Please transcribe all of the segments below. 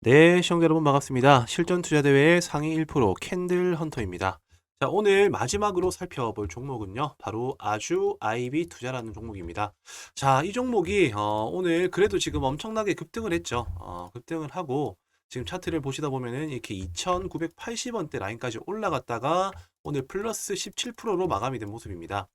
네, 시청자 여러분 반갑습니다. 실전 투자 대회의 상위 1% 캔들 헌터입니다. 자, 오늘 마지막으로 살펴볼 종목은요. 바로 아주 아이비 투자라는 종목입니다. 자, 이 종목이 어, 오늘 그래도 지금 엄청나게 급등을 했죠. 어, 급등을 하고 지금 차트를 보시다 보면은 이렇게 2,980원대 라인까지 올라갔다가 오늘 플러스 17%로 마감이 된 모습입니다.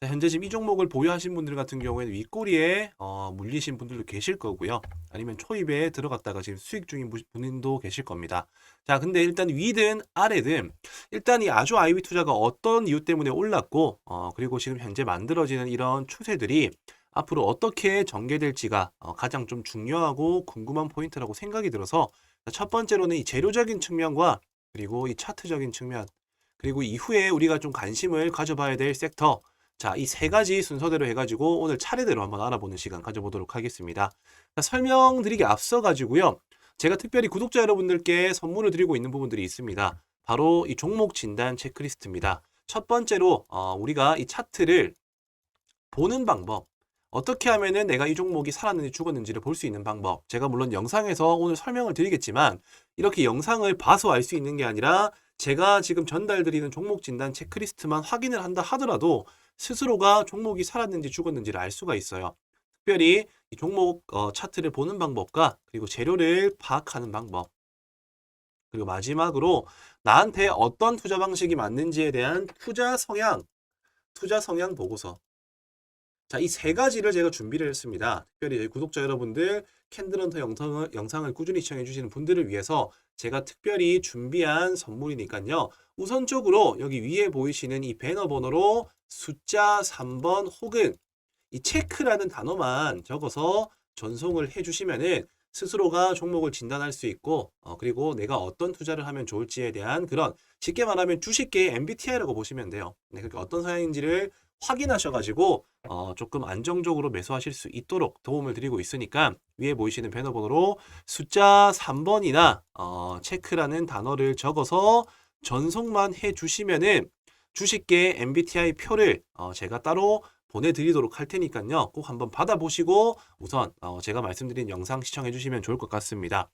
자, 현재 지금 이 종목을 보유하신 분들 같은 경우에는 윗꼬리에 어, 물리신 분들도 계실 거고요. 아니면 초입에 들어갔다가 지금 수익 중인 분- 분도 계실 겁니다. 자, 근데 일단 위든 아래든 일단 이 아주 아이비 투자가 어떤 이유 때문에 올랐고, 어, 그리고 지금 현재 만들어지는 이런 추세들이 앞으로 어떻게 전개될지가 어, 가장 좀 중요하고 궁금한 포인트라고 생각이 들어서 첫 번째로는 이 재료적인 측면과 그리고 이 차트적인 측면 그리고 이후에 우리가 좀 관심을 가져봐야 될 섹터 자, 이 세 가지 순서대로 해가지고 오늘 차례대로 한번 알아보는 시간 가져보도록 하겠습니다. 자, 설명드리기 앞서 가지고요. 제가 특별히 구독자 여러분들께 선물을 드리고 있는 부분들이 있습니다. 바로 이 종목 진단 체크리스트입니다. 첫 번째로 어, 우리가 이 차트를 보는 방법. 어떻게 하면은 내가 이 종목이 살았는지 죽었는지를 볼 수 있는 방법. 제가 물론 영상에서 오늘 설명을 드리겠지만 이렇게 영상을 봐서 알 수 있는 게 아니라 제가 지금 전달드리는 종목 진단 체크리스트만 확인을 한다 하더라도 스스로가 종목이 살았는지 죽었는지를 알 수가 있어요. 특별히 이 종목 어, 차트를 보는 방법과 그리고 재료를 파악하는 방법. 그리고 마지막으로 나한테 어떤 투자 방식이 맞는지에 대한 투자 성향, 투자 성향 보고서. 자, 이 세 가지를 제가 준비를 했습니다. 특별히 구독자 여러분들 캔들헌터 영상을, 영상을 꾸준히 시청해 주시는 분들을 위해서 제가 특별히 준비한 선물이니까요. 우선적으로 여기 위에 보이시는 이 배너 번호로 숫자 3번 혹은 이 체크라는 단어만 적어서 전송을 해주시면은 스스로가 종목을 진단할 수 있고 어, 그리고 내가 어떤 투자를 하면 좋을지에 대한 그런 쉽게 말하면 주식계의 MBTI라고 보시면 돼요. 네, 그렇게 어떤 성향인지를 확인하셔가지고 어, 조금 안정적으로 매수하실 수 있도록 도움을 드리고 있으니까 위에 보이시는 배너 번호로 숫자 3번이나 어, 체크라는 단어를 적어서 전송만 해주시면은 주식계 MBTI 표를 어, 제가 따로 보내드리도록 할 테니까요. 꼭 한번 받아보시고 우선 어, 제가 말씀드린 영상 시청해 주시면 좋을 것 같습니다.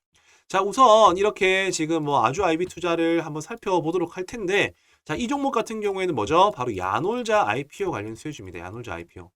자, 우선 이렇게 지금 뭐 아주 아이비 투자를 한번 살펴보도록 할 텐데 자, 이 종목 같은 경우에는 뭐죠? 바로 야놀자 IPO 관련 수혜주입니다. 야놀자 IPO.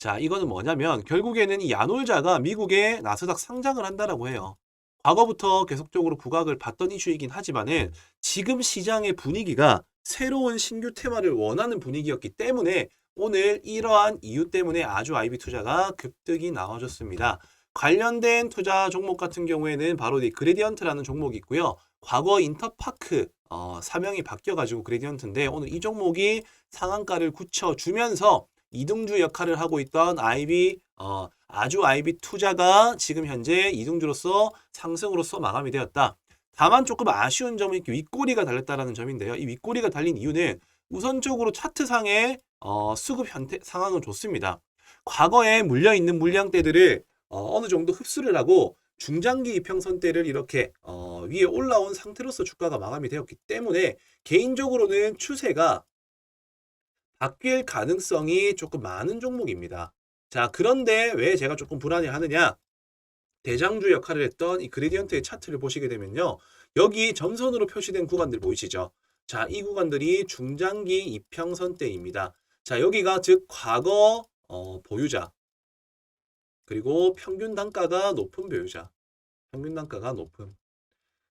자, 이거는 뭐냐면 결국에는 이 야놀자가 미국에 나스닥 상장을 한다라고 해요. 과거부터 계속적으로 부각을 받던 이슈이긴 하지만은 지금 시장의 분위기가 새로운 신규 테마를 원하는 분위기였기 때문에 오늘 이러한 이유 때문에 아주 아이비 투자가 급등이 나와줬습니다. 관련된 투자 종목 같은 경우에는 바로 이 그레디언트라는 종목이 있고요. 과거 인터파크 어, 사명이 바뀌어가지고 그레디언트인데 오늘 이 종목이 상한가를 굳혀주면서 이등주 역할을 하고 있던 아이비 어, 아주 아이비 투자가 지금 현재 이등주로서 상승으로서 마감이 되었다. 다만 조금 아쉬운 점은 이렇게 윗꼬리가 달렸다라는 점인데요. 이 윗꼬리가 달린 이유는 우선적으로 차트상의 어, 수급 현태 상황은 좋습니다. 과거에 물려 있는 물량대들을 어, 어느 정도 흡수를 하고 중장기 이평선대를 이렇게 어, 위에 올라온 상태로서 주가가 마감이 되었기 때문에 개인적으로는 추세가 바뀔 가능성이 조금 많은 종목입니다. 자, 그런데 왜 제가 조금 불안해 하느냐? 대장주 역할을 했던 이 그레디언트의 차트를 보시게 되면요. 여기 점선으로 표시된 구간들 보이시죠? 자, 이 구간들이 중장기 이평선대입니다. 자, 여기가 즉 과거 어, 보유자 그리고 평균 단가가 높은 보유자. 평균 단가가 높은.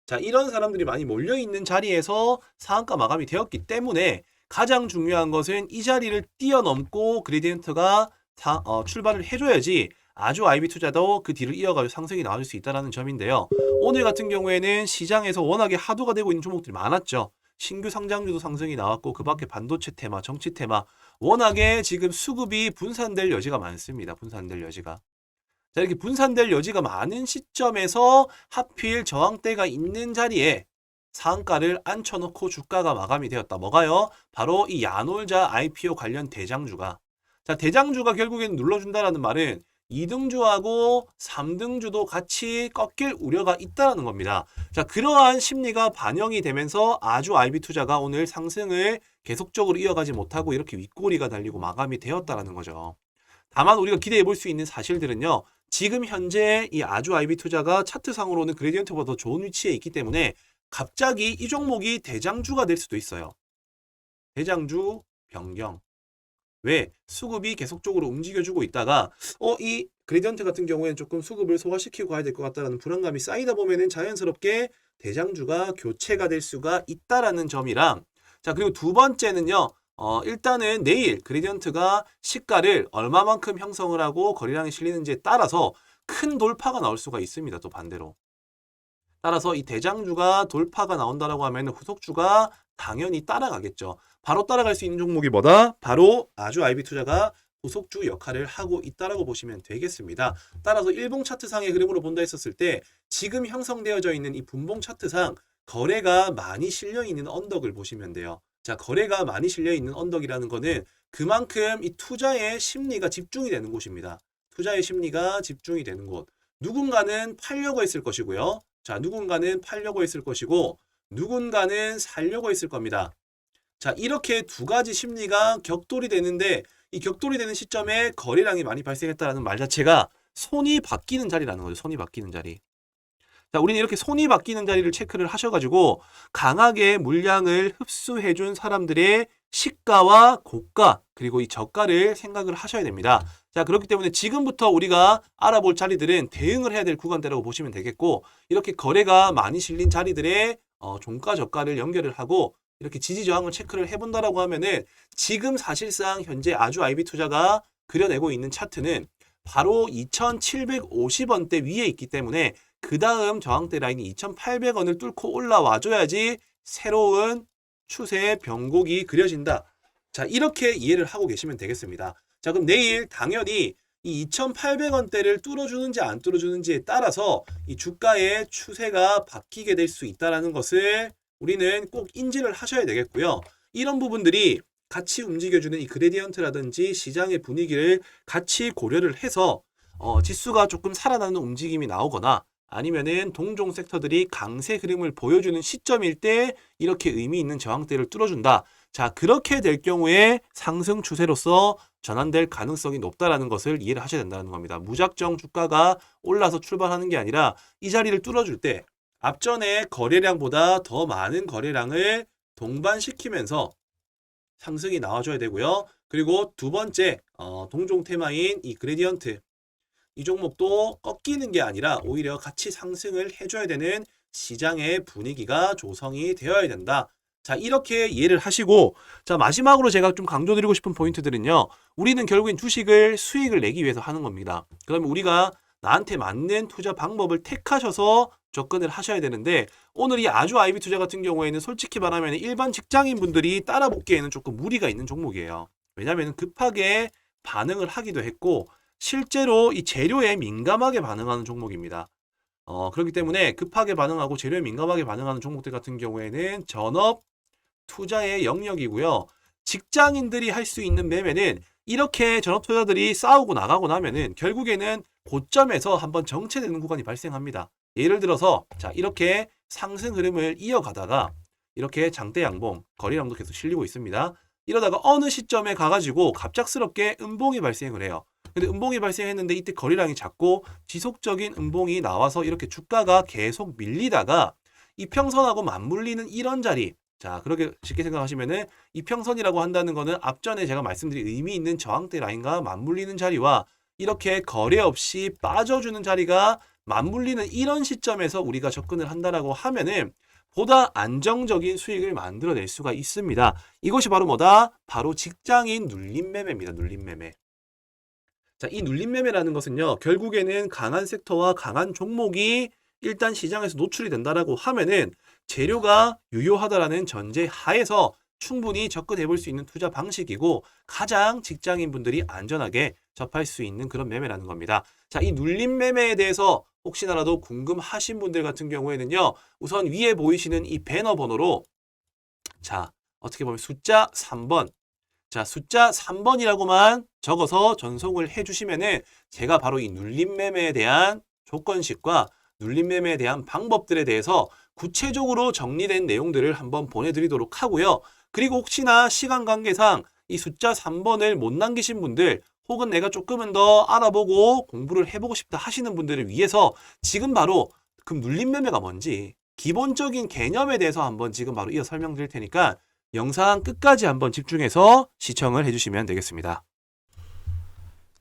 자, 이런 사람들이 많이 몰려 있는 자리에서 상한가 마감이 되었기 때문에 가장 중요한 것은 이 자리를 뛰어넘고 그레디언트가 사- 어, 출발을 해줘야지 아주 아이비 투자도 그 뒤를 이어가지고 상승이 나와줄 수 있다는 점인데요. 오늘 같은 경우에는 시장에서 워낙에 하도가 되고 있는 종목들이 많았죠. 신규 상장주도 상승이 나왔고 그 밖에 반도체 테마, 정치 테마 워낙에 지금 수급이 분산될 여지가 많습니다. 분산될 여지가. 자, 이렇게 분산될 여지가 많은 시점에서 하필 저항대가 있는 자리에 상한가를 앉혀놓고 주가가 마감이 되었다. 뭐가요? 바로 이 야놀자 IPO 관련 대장주가. 자, 대장주가 결국엔 눌러준다라는 말은 2등주하고 3등주도 같이 꺾일 우려가 있다라는 겁니다. 자, 그러한 심리가 반영이 되면서 아주 IB 투자가 오늘 상승을 계속적으로 이어가지 못하고 이렇게 윗꼬리가 달리고 마감이 되었다라는 거죠. 다만 우리가 기대해 볼 수 있는 사실들은요. 지금 현재 이 아주 아이비 투자가 차트상으로는 그레디언트보다 더 좋은 위치에 있기 때문에 갑자기 이 종목이 대장주가 될 수도 있어요. 대장주 변경. 왜? 수급이 계속적으로 움직여주고 있다가 어 이 그레디언트 같은 경우에는 조금 수급을 소화시키고 가야 될 것 같다라는 불안감이 쌓이다 보면은 자연스럽게 대장주가 교체가 될 수가 있다라는 점이랑 자 그리고 두 번째는요. 어 일단은 내일 그레디언트가 시가를 얼마만큼 형성을 하고 거래량이 실리는지에 따라서 큰 돌파가 나올 수가 있습니다. 또 반대로. 따라서 이 대장주가 돌파가 나온다라고 하면 후속주가 당연히 따라가겠죠. 바로 따라갈 수 있는 종목이 뭐다? 바로 아주 아이비 투자가 후속주 역할을 하고 있다라고 보시면 되겠습니다. 따라서 일봉 차트상의 흐름으로 본다 했었을 때 지금 형성되어져 있는 이 분봉 차트상 거래가 많이 실려 있는 언덕을 보시면 돼요. 자, 거래가 많이 실려 있는 언덕이라는 거는 그만큼 이 투자의 심리가 집중이 되는 곳입니다. 투자의 심리가 집중이 되는 곳. 누군가는 팔려고 했을 것이고요. 자, 누군가는 팔려고 했을 것이고 누군가는 살려고 했을 겁니다. 자, 이렇게 두 가지 심리가 격돌이 되는데 이 격돌이 되는 시점에 거래량이 많이 발생했다라는 말 자체가 손이 바뀌는 자리라는 거죠. 손이 바뀌는 자리. 자, 우리는 이렇게 손이 바뀌는 자리를 체크를 하셔가지고 강하게 물량을 흡수해준 사람들의 시가와 고가 그리고 이 저가를 생각을 하셔야 됩니다. 자, 그렇기 때문에 지금부터 우리가 알아볼 자리들은 대응을 해야 될 구간대라고 보시면 되겠고 이렇게 거래가 많이 실린 자리들의 어, 종가 저가를 연결을 하고 이렇게 지지 저항을 체크를 해본다라고 하면은 지금 사실상 현재 아주 아이비 투자가 그려내고 있는 차트는 바로 2,750원대 위에 있기 때문에 그 다음 저항대 라인이 2,800원을 뚫고 올라와줘야지 새로운 추세의 변곡이 그려진다. 자, 이렇게 이해를 하고 계시면 되겠습니다. 자, 그럼 내일 당연히 이 2,800원대를 뚫어주는지 안 뚫어주는지에 따라서 이 주가의 추세가 바뀌게 될 수 있다는 것을 우리는 꼭 인지를 하셔야 되겠고요. 이런 부분들이 같이 움직여주는 이 그레디언트라든지 시장의 분위기를 같이 고려를 해서 어, 지수가 조금 살아나는 움직임이 나오거나 아니면은 동종 섹터들이 강세 흐름을 보여주는 시점일 때 이렇게 의미 있는 저항대를 뚫어준다. 자, 그렇게 될 경우에 상승 추세로서 전환될 가능성이 높다라는 것을 이해를 하셔야 된다는 겁니다. 무작정 주가가 올라서 출발하는 게 아니라 이 자리를 뚫어줄 때 앞전에 거래량보다 더 많은 거래량을 동반시키면서 상승이 나와줘야 되고요. 그리고 두 번째 어, 동종 테마인 이 그레디언트 이 종목도 꺾이는 게 아니라 오히려 같이 상승을 해줘야 되는 시장의 분위기가 조성이 되어야 된다. 자, 이렇게 이해를 하시고, 자, 마지막으로 제가 좀 강조드리고 싶은 포인트들은요, 우리는 결국엔 주식을 수익을 내기 위해서 하는 겁니다. 그러면 우리가 나한테 맞는 투자 방법을 택하셔서 접근을 하셔야 되는데, 오늘 이 아주 아이비 투자 같은 경우에는 솔직히 말하면 일반 직장인 분들이 따라 붙기에는 조금 무리가 있는 종목이에요. 왜냐하면 급하게 반응을 하기도 했고, 실제로 이 재료에 민감하게 반응하는 종목입니다. 어, 그렇기 때문에 급하게 반응하고 재료에 민감하게 반응하는 종목들 같은 경우에는 전업 투자의 영역이고요. 직장인들이 할 수 있는 매매는 이렇게 전업 투자들이 싸우고 나가고 나면은 결국에는 고점에서 한번 정체되는 구간이 발생합니다. 예를 들어서 자 이렇게 상승 흐름을 이어가다가 이렇게 장대 양봉 거래량도 계속 실리고 있습니다. 이러다가 어느 시점에 가가지고 갑작스럽게 음봉이 발생을 해요. 근데 음봉이 발생했는데 이때 거래량이 작고 지속적인 음봉이 나와서 이렇게 주가가 계속 밀리다가 이평선하고 맞물리는 이런 자리 자 그렇게 쉽게 생각하시면은 이평선이라고 한다는 거는 앞전에 제가 말씀드린 의미 있는 저항대 라인과 맞물리는 자리와 이렇게 거래 없이 빠져주는 자리가 맞물리는 이런 시점에서 우리가 접근을 한다라고 하면은 보다 안정적인 수익을 만들어낼 수가 있습니다. 이것이 바로 뭐다? 바로 직장인 눌림 매매입니다. 눌림 매매. 자, 이 눌림 매매라는 것은요, 결국에는 강한 섹터와 강한 종목이 일단 시장에서 노출이 된다라고 하면은 재료가 유효하다라는 전제 하에서 충분히 접근해 볼 수 있는 투자 방식이고 가장 직장인 분들이 안전하게 접할 수 있는 그런 매매라는 겁니다. 자, 이 눌림 매매에 대해서 혹시나라도 궁금하신 분들 같은 경우에는요, 우선 위에 보이시는 이 배너 번호로 자, 어떻게 보면 숫자 3번 자, 숫자 3번이라고만 적어서 전송을 해주시면은 제가 바로 이 눌림 매매에 대한 조건식과 눌림 매매에 대한 방법들에 대해서 구체적으로 정리된 내용들을 한번 보내드리도록 하고요. 그리고 혹시나 시간 관계상 이 숫자 3번을 못 남기신 분들 혹은 내가 조금은 더 알아보고 공부를 해보고 싶다 하시는 분들을 위해서 지금 바로 그 눌림 매매가 뭔지 기본적인 개념에 대해서 한번 지금 바로 이어 설명드릴 테니까 영상 끝까지 한번 집중해서 시청을 해주시면 되겠습니다.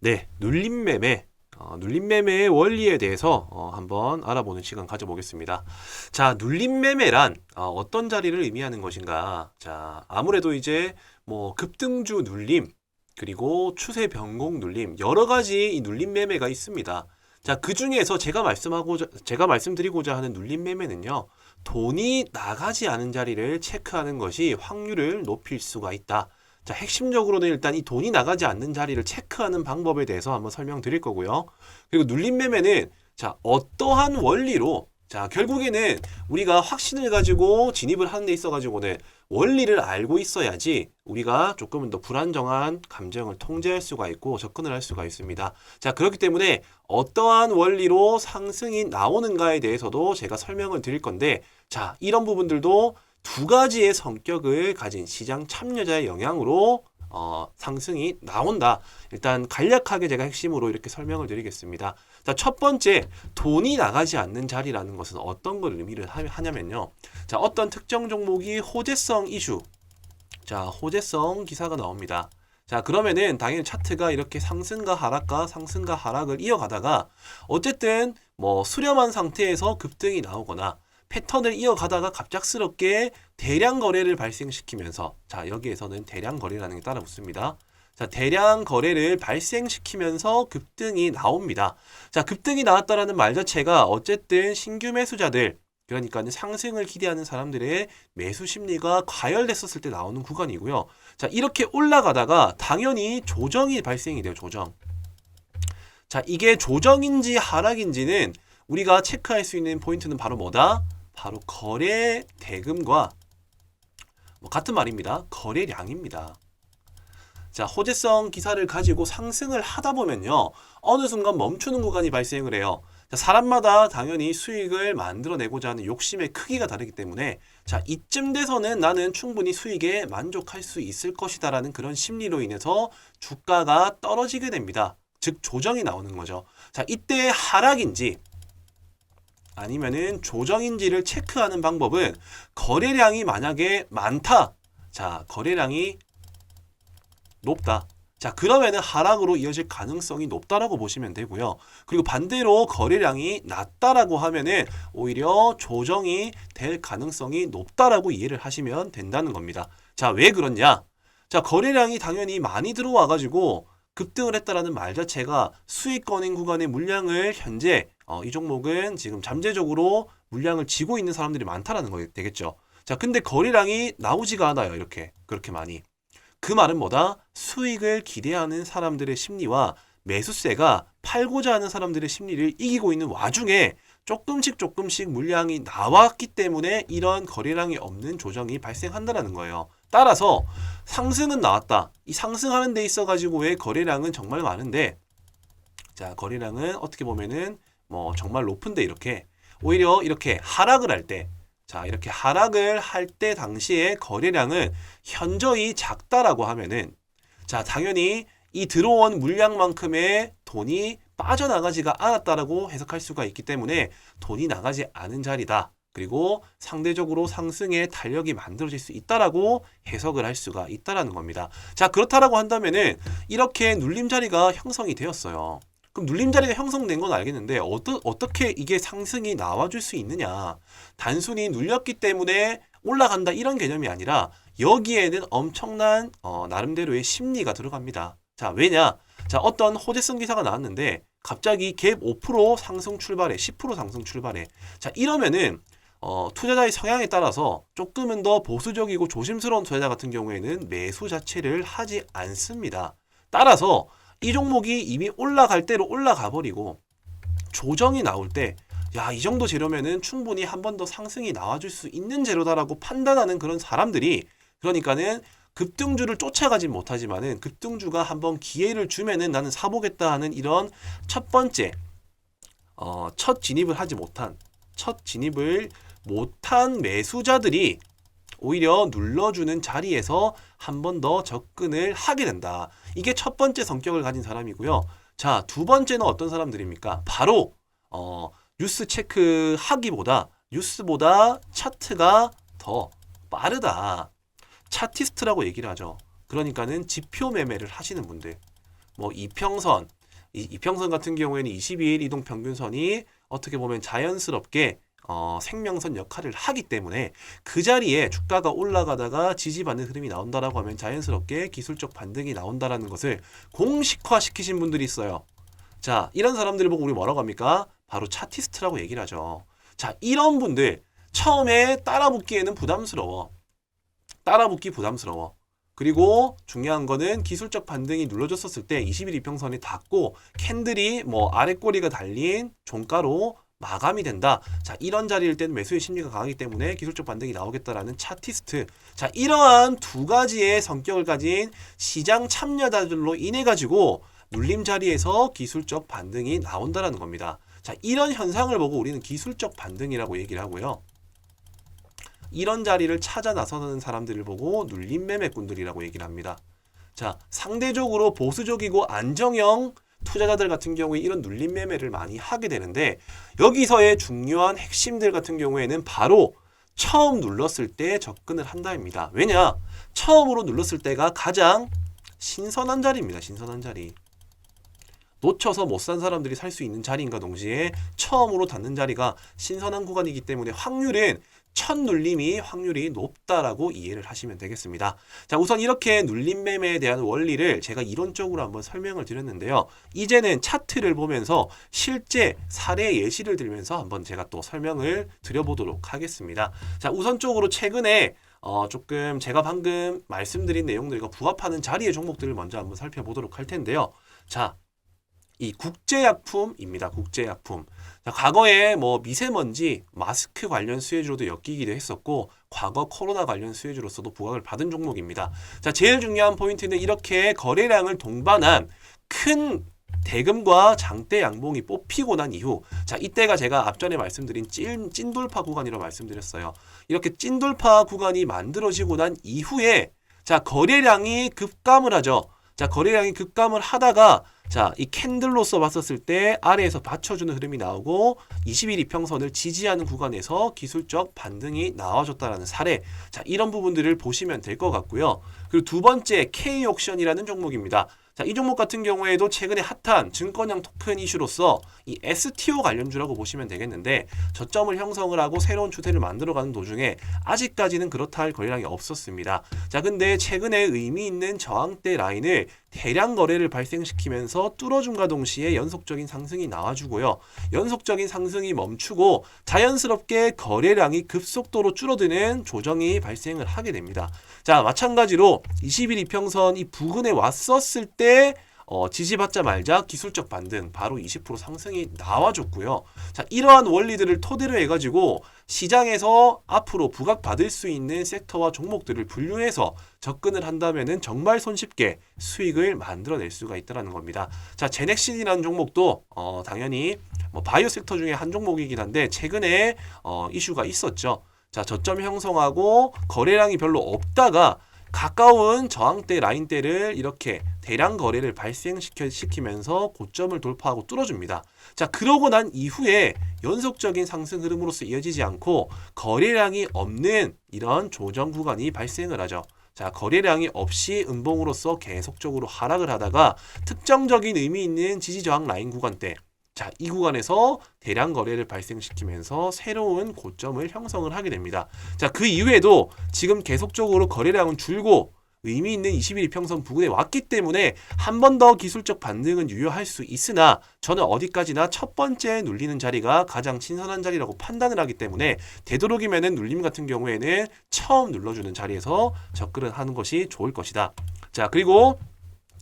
네, 눌림 매매. 어, 눌림 매매의 원리에 대해서 어, 한번 알아보는 시간 가져보겠습니다. 자, 눌림 매매란 어, 떤 자리를 의미하는 것인가? 자, 아무래도 이제 뭐 급등주 눌림 그리고 추세 변곡 눌림 여러 가지 이 눌림 매매가 있습니다. 자, 그 중에서 제가 말씀하고자 제가 말씀드리고자 하는 눌림 매매는요. 돈이 나가지 않은 자리를 체크하는 것이 확률을 높일 수가 있다. 자, 핵심적으로는 일단 이 돈이 나가지 않는 자리를 체크하는 방법에 대해서 한번 설명드릴 거고요. 그리고 눌림 매매는 자, 어떠한 원리로 자, 결국에는 우리가 확신을 가지고 진입을 하는 데 있어 가지고는 원리를 알고 있어야지 우리가 조금은 더 불안정한 감정을 통제할 수가 있고 접근을 할 수가 있습니다. 자, 그렇기 때문에 어떠한 원리로 상승이 나오는가에 대해서도 제가 설명을 드릴 건데 자, 이런 부분들도 두 가지의 성격을 가진 시장 참여자의 영향으로 어, 상승이 나온다. 일단 간략하게 제가 핵심으로 이렇게 설명을 드리겠습니다. 자, 첫 번째, 돈이 나가지 않는 자리라는 것은 어떤 걸 의미를 하- 하냐면요. 자, 어떤 특정 종목이 호재성 이슈. 자, 호재성 기사가 나옵니다. 자, 그러면은 당연히 차트가 이렇게 상승과 하락과 상승과 하락을 이어가다가 어쨌든 뭐 수렴한 상태에서 급등이 나오거나 패턴을 이어가다가 갑작스럽게 대량 거래를 발생시키면서 자, 여기에서는 대량 거래라는 게 따라 붙습니다. 자, 대량 거래를 발생시키면서 급등이 나옵니다. 자, 급등이 나왔다라는 말 자체가 어쨌든 신규 매수자들 그러니까 상승을 기대하는 사람들의 매수 심리가 과열됐었을 때 나오는 구간이고요. 자, 이렇게 올라가다가 당연히 조정이 발생이 돼요. 조정. 자, 이게 조정인지 하락인지는 우리가 체크할 수 있는 포인트는 바로 뭐다? 바로 거래 대금과 뭐 같은 말입니다. 거래량입니다. 자, 호재성 기사를 가지고 상승을 하다 보면요. 어느 순간 멈추는 구간이 발생을 해요. 자, 사람마다 당연히 수익을 만들어내고자 하는 욕심의 크기가 다르기 때문에 자, 이쯤 돼서는 나는 충분히 수익에 만족할 수 있을 것이다라는 그런 심리로 인해서 주가가 떨어지게 됩니다. 즉 조정이 나오는 거죠. 자, 이때 하락인지 아니면은 조정인지를 체크하는 방법은 거래량이 만약에 많다. 자, 거래량이 높다. 자, 그러면은 하락으로 이어질 가능성이 높다라고 보시면 되고요. 그리고 반대로 거래량이 낮다라고 하면은 오히려 조정이 될 가능성이 높다라고 이해를 하시면 된다는 겁니다. 자, 왜 그렇냐? 자, 거래량이 당연히 많이 들어와 가지고 급등을 했다라는 말 자체가 수익권인 구간의 물량을 현재 어, 이 종목은 지금 잠재적으로 물량을 쥐고 있는 사람들이 많다라는 거 되겠죠. 자, 근데 거래량이 나오지가 않아요. 이렇게 그렇게 많이. 그 말은 뭐다? 수익을 기대하는 사람들의 심리와 매수세가 팔고자 하는 사람들의 심리를 이기고 있는 와중에 조금씩 조금씩 물량이 나왔기 때문에 이런 거래량이 없는 조정이 발생한다는 거예요. 따라서 상승은 나왔다. 이 상승하는 데 있어 가지고의 거래량은 정말 많은데 자, 거래량은 어떻게 보면은 뭐 정말 높은데 이렇게 오히려 이렇게 하락을 할때 자, 이렇게 하락을 할 때 당시에 거래량은 현저히 작다라고 하면은 자, 당연히 이 들어온 물량만큼의 돈이 빠져나가지가 않았다라고 해석할 수가 있기 때문에 돈이 나가지 않은 자리다. 그리고 상대적으로 상승의 탄력이 만들어질 수 있다라고 해석을 할 수가 있다라는 겁니다. 자, 그렇다라고 한다면은 이렇게 눌림 자리가 형성이 되었어요. 그럼 눌림 자리가 형성된 건 알겠는데 어떠, 어떻게 이게 상승이 나와줄 수 있느냐? 단순히 눌렸기 때문에 올라간다 이런 개념이 아니라 여기에는 엄청난 어, 나름대로의 심리가 들어갑니다. 자, 왜냐? 자, 어떤 호재성 기사가 나왔는데 갑자기 갭 5% 상승 출발해, 10% 상승 출발해. 자, 이러면은 어, 투자자의 성향에 따라서 조금은 더 보수적이고 조심스러운 투자자 같은 경우에는 매수 자체를 하지 않습니다. 따라서 이 종목이 이미 올라갈 대로 올라가 버리고 조정이 나올 때 야, 이 정도 재료면은 충분히 한 번 더 상승이 나와줄 수 있는 재료다라고 판단하는 그런 사람들이 그러니까는 급등주를 쫓아가지 못하지만은 급등주가 한번 기회를 주면은 나는 사보겠다 하는 이런 첫 번째 어, 첫 진입을 하지 못한 첫 진입을 못한 매수자들이 오히려 눌러주는 자리에서 한 번 더 접근을 하게 된다. 이게 첫 번째 성격을 가진 사람이고요. 자, 두 번째는 어떤 사람들입니까? 바로 어, 뉴스 체크 하기보다 뉴스보다 차트가 더 빠르다. 차티스트라고 얘기를 하죠. 그러니까는 지표 매매를 하시는 분들. 뭐 이평선, 이 이평선 같은 경우에는 22일 이동 평균선이 어떻게 보면 자연스럽게 어, 생명선 역할을 하기 때문에 그 자리에 주가가 올라가다가 지지받는 흐름이 나온다라고 하면 자연스럽게 기술적 반등이 나온다라는 것을 공식화 시키신 분들이 있어요. 자, 이런 사람들을 보고 우리 뭐라고 합니까? 바로 차티스트라고 얘기를 하죠. 자, 이런 분들 처음에 따라붙기에는 부담스러워. 따라붙기 부담스러워. 그리고 중요한 거는 기술적 반등이 눌러졌었을 때 20일 이평선이 닿고 캔들이 뭐 아래 꼬리가 달린 종가로 마감이 된다. 자, 이런 자리일 때는 매수의 심리가 강하기 때문에 기술적 반등이 나오겠다라는 차티스트. 자, 이러한 두 가지의 성격을 가진 시장 참여자들로 인해 가지고 눌림 자리에서 기술적 반등이 나온다라는 겁니다. 자, 이런 현상을 보고 우리는 기술적 반등이라고 얘기를 하고요. 이런 자리를 찾아 나서는 사람들을 보고 눌림 매매꾼들이라고 얘기를 합니다. 자, 상대적으로 보수적이고 안정형 투자자들 같은 경우에 이런 눌림 매매를 많이 하게 되는데 여기서의 중요한 핵심들 같은 경우에는 바로 처음 눌렀을 때 접근을 한다입니다. 왜냐? 처음으로 눌렀을 때가 가장 신선한 자리입니다. 신선한 자리. 놓쳐서 못 산 사람들이 살 수 있는 자리인가 동시에 처음으로 닿는 자리가 신선한 구간이기 때문에 확률은 첫 눌림이 확률이 높다라고 이해를 하시면 되겠습니다. 자, 우선 이렇게 눌림 매매에 대한 원리를 제가 이론적으로 한번 설명을 드렸는데요. 이제는 차트를 보면서 실제 사례 예시를 들면서 한번 제가 또 설명을 드려보도록 하겠습니다. 자, 우선적으로 최근에 어, 조금 제가 방금 말씀드린 내용들과 부합하는 자리의 종목들을 먼저 한번 살펴보도록 할 텐데요. 자, 이 국제약품입니다. 국제약품. 자, 과거에 뭐 미세먼지, 마스크 관련 수혜주로도 엮이기도 했었고, 과거 코로나 관련 수혜주로서도 부각을 받은 종목입니다. 자, 제일 중요한 포인트는 이렇게 거래량을 동반한 큰 대금과 장대 양봉이 뽑히고 난 이후 자 이때가 제가 앞전에 말씀드린 찐, 찐돌파 구간이라고 말씀드렸어요 이렇게 찐돌파 구간이 만들어지고 난 이후에 자 거래량이 급감을 하죠 자 거래량이 급감을 하다가 자, 이 캔들로서 봤었을 때 아래에서 받쳐주는 흐름이 나오고 21 이평선을 지지하는 구간에서 기술적 반등이 나와줬다라는 사례. 자, 이런 부분들을 보시면 될 것 같고요. 그리고 두 번째 K 옥션이라는 종목입니다. 자, 이 종목 같은 경우에도 최근에 핫한 증권형 토큰 이슈로서 이 STO 관련주라고 보시면 되겠는데 저점을 형성을 하고 새로운 추세를 만들어가는 도중에 아직까지는 그렇다 할 거래량이 없었습니다. 자, 근데 최근에 의미 있는 저항대 라인을 대량 거래를 발생시키면서 뚫어줌과 동시에 연속적인 상승이 나와주고요. 연속적인 상승이 멈추고 자연스럽게 거래량이 급속도로 줄어드는 조정이 발생을 하게 됩니다. 자, 마찬가지로 20일 이평선 이 부근에 왔었을 때 어, 지지받자 말자 기술적 반등 바로 20% 상승이 나와줬고요. 자, 이러한 원리들을 토대로 해가지고 시장에서 앞으로 부각받을 수 있는 섹터와 종목들을 분류해서 접근을 한다면은 정말 손쉽게 수익을 만들어낼 수가 있다는 겁니다. 자, 제넥신이라는 종목도 어, 당연히 뭐 바이오 섹터 중에 한 종목이긴 한데 최근에 어, 이슈가 있었죠. 자, 저점 형성하고 거래량이 별로 없다가 가까운 저항대 라인대를 이렇게 대량 거래를 발생시키면서 고점을 돌파하고 뚫어줍니다. 자, 그러고 난 이후에 연속적인 상승 흐름으로서 이어지지 않고 거래량이 없는 이런 조정 구간이 발생을 하죠. 자, 거래량이 없이 음봉으로서 계속적으로 하락을 하다가 특정적인 의미 있는 지지 저항 라인 구간대 자, 이 구간에서 대량 거래를 발생시키면서 새로운 고점을 형성을 하게 됩니다. 자, 그 이후에도 지금 계속적으로 거래량은 줄고 의미 있는 21 이평선 부근에 왔기 때문에 한 번 더 기술적 반등은 유효할 수 있으나 저는 어디까지나 첫 번째 눌리는 자리가 가장 신선한 자리라고 판단을 하기 때문에 되도록이면은 눌림 같은 경우에는 처음 눌러주는 자리에서 접근을 하는 것이 좋을 것이다. 자, 그리고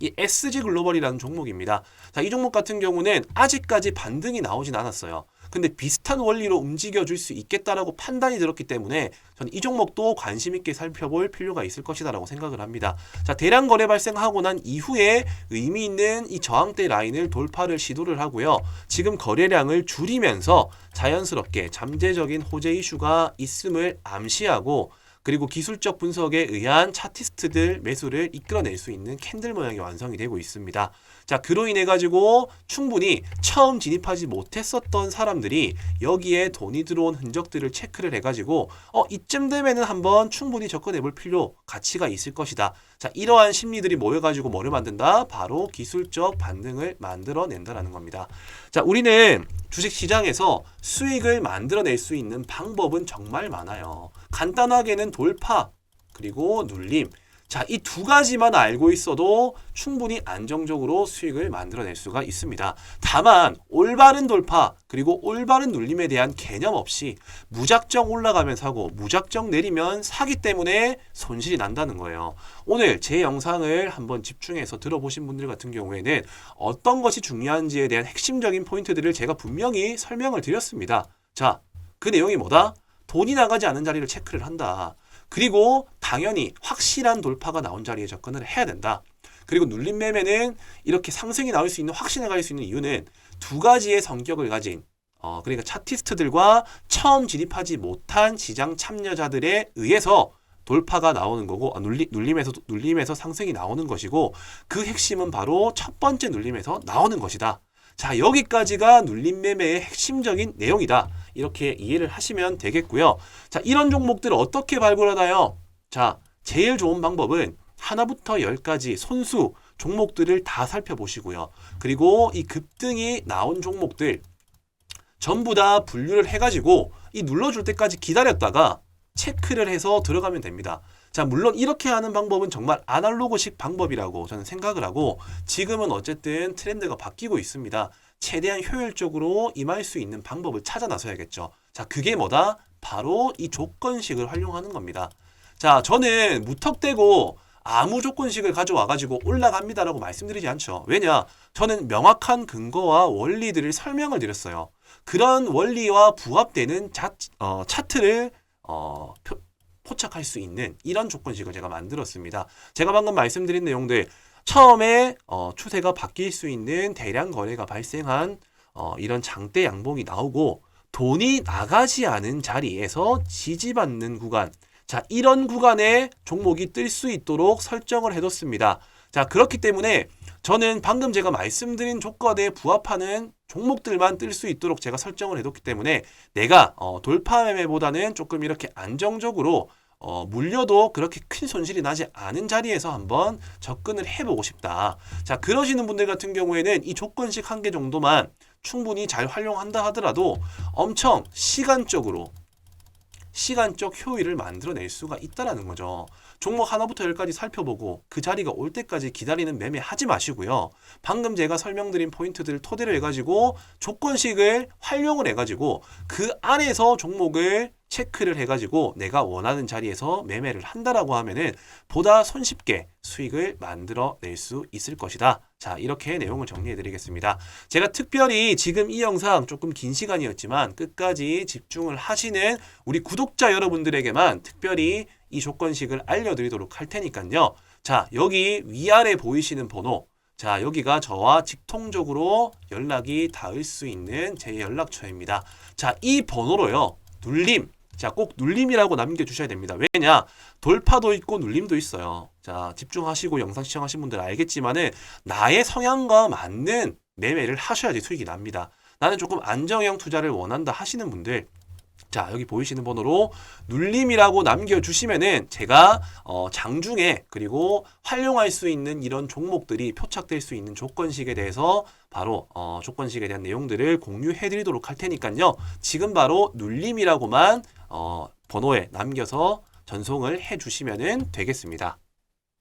이 SG 글로벌이라는 종목입니다. 자, 이 종목 같은 경우는 아직까지 반등이 나오진 않았어요. 근데 비슷한 원리로 움직여 줄 수 있겠다라고 판단이 들었기 때문에 저는 이 종목도 관심 있게 살펴볼 필요가 있을 것이다라고 생각을 합니다. 자, 대량 거래 발생하고 난 이후에 의미 있는 이 저항대 라인을 돌파를 시도를 하고요. 지금 거래량을 줄이면서 자연스럽게 잠재적인 호재 이슈가 있음을 암시하고 그리고 기술적 분석에 의한 차티스트들 매수를 이끌어낼 수 있는 캔들 모양이 완성이 되고 있습니다. 자, 그로 인해 가지고 충분히 처음 진입하지 못했었던 사람들이 여기에 돈이 들어온 흔적들을 체크를 해 가지고 어, 이쯤 되면은 한번 충분히 접근해 볼 필요 가치가 있을 것이다. 자, 이러한 심리들이 모여 가지고 뭐를 만든다? 바로 기술적 반등을 만들어 낸다라는 겁니다. 자, 우리는 주식 시장에서 수익을 만들어낼 수 있는 방법은 정말 많아요. 간단하게는 돌파, 그리고 눌림. 자, 이 두 가지만 알고 있어도 충분히 안정적으로 수익을 만들어낼 수가 있습니다. 다만, 올바른 돌파, 그리고 올바른 눌림에 대한 개념 없이 무작정 올라가면 사고, 무작정 내리면 사기 때문에 손실이 난다는 거예요. 오늘 제 영상을 한번 집중해서 들어보신 분들 같은 경우에는 어떤 것이 중요한지에 대한 핵심적인 포인트들을 제가 분명히 설명을 드렸습니다. 자, 그 내용이 뭐다? 돈이 나가지 않은 자리를 체크를 한다. 그리고 당연히 확실한 돌파가 나온 자리에 접근을 해야 된다. 그리고 눌림 매매는 이렇게 상승이 나올 수 있는 확신에 갈수 있는 이유는 두 가지의 성격을 가진 어 그러니까 차티스트들과 처음 진입하지 못한 시장 참여자들에 의해서 돌파가 나오는 거고 아, 눌리, 눌림에서 눌림에서 상승이 나오는 것이고 그 핵심은 바로 첫 번째 눌림에서 나오는 것이다. 자 여기까지가 눌림 매매의 핵심적인 내용이다. 이렇게 이해를 하시면 되겠고요. 자, 이런 종목들을 어떻게 발굴하나요? 자, 제일 좋은 방법은 하나부터 열까지 손수 종목들을 다 살펴보시고요. 그리고 이 급등이 나온 종목들 전부 다 분류를 해가지고 이 눌러줄 때까지 기다렸다가 체크를 해서 들어가면 됩니다. 자, 물론 이렇게 하는 방법은 정말 아날로그식 방법이라고 저는 생각을 하고 지금은 어쨌든 트렌드가 바뀌고 있습니다. 최대한 효율적으로 임할 수 있는 방법을 찾아 나서야겠죠. 자, 그게 뭐다? 바로 이 조건식을 활용하는 겁니다. 자, 저는 무턱대고 아무 조건식을 가져와가지고 올라갑니다라고 말씀드리지 않죠. 왜냐? 저는 명확한 근거와 원리들을 설명을 드렸어요. 그런 원리와 부합되는 자, 어, 차트를 어, 표, 포착할 수 있는 이런 조건식을 제가 만들었습니다. 제가 방금 말씀드린 내용들 처음에 어, 추세가 바뀔 수 있는 대량 거래가 발생한 어, 이런 장대 양봉이 나오고 돈이 나가지 않은 자리에서 지지받는 구간 자 이런 구간에 종목이 뜰 수 있도록 설정을 해뒀습니다. 자 그렇기 때문에 저는 방금 제가 말씀드린 조건에 부합하는 종목들만 뜰 수 있도록 제가 설정을 해뒀기 때문에 내가 어, 돌파 매매보다는 조금 이렇게 안정적으로 어, 물려도 그렇게 큰 손실이 나지 않은 자리에서 한번 접근을 해보고 싶다. 자, 그러시는 분들 같은 경우에는 이 조건식 한 개 정도만 충분히 잘 활용한다 하더라도 엄청 시간적으로 시간적 효율을 만들어낼 수가 있다라는 거죠. 종목 하나부터 열까지 살펴보고 그 자리가 올 때까지 기다리는 매매 하지 마시고요. 방금 제가 설명드린 포인트들을 토대로 해가지고 조건식을 활용을 해가지고 그 안에서 종목을 체크를 해가지고 내가 원하는 자리에서 매매를 한다라고 하면은 보다 손쉽게 수익을 만들어낼 수 있을 것이다. 자, 이렇게 내용을 정리해 드리겠습니다. 제가 특별히 지금 이 영상 조금 긴 시간이었지만 끝까지 집중을 하시는 우리 구독자 여러분들에게만 특별히 이 조건식을 알려드리도록 할 테니까요. 자, 여기 위아래 보이시는 번호 자, 여기가 저와 직통적으로 연락이 닿을 수 있는 제 연락처입니다. 자, 이 번호로요. 눌림, 자, 꼭 눌림이라고 남겨주셔야 됩니다. 왜냐? 돌파도 있고 눌림도 있어요. 자, 집중하시고 영상 시청하신 분들 알겠지만은 나의 성향과 맞는 매매를 하셔야지 수익이 납니다. 나는 조금 안정형 투자를 원한다 하시는 분들 자 여기 보이시는 번호로 눌림이라고 남겨주시면은 제가 어, 장중에 그리고 활용할 수 있는 이런 종목들이 표착될 수 있는 조건식에 대해서 바로 어, 조건식에 대한 내용들을 공유해 드리도록 할 테니까요 지금 바로 눌림이라고만 어, 번호에 남겨서 전송을 해 주시면 되겠습니다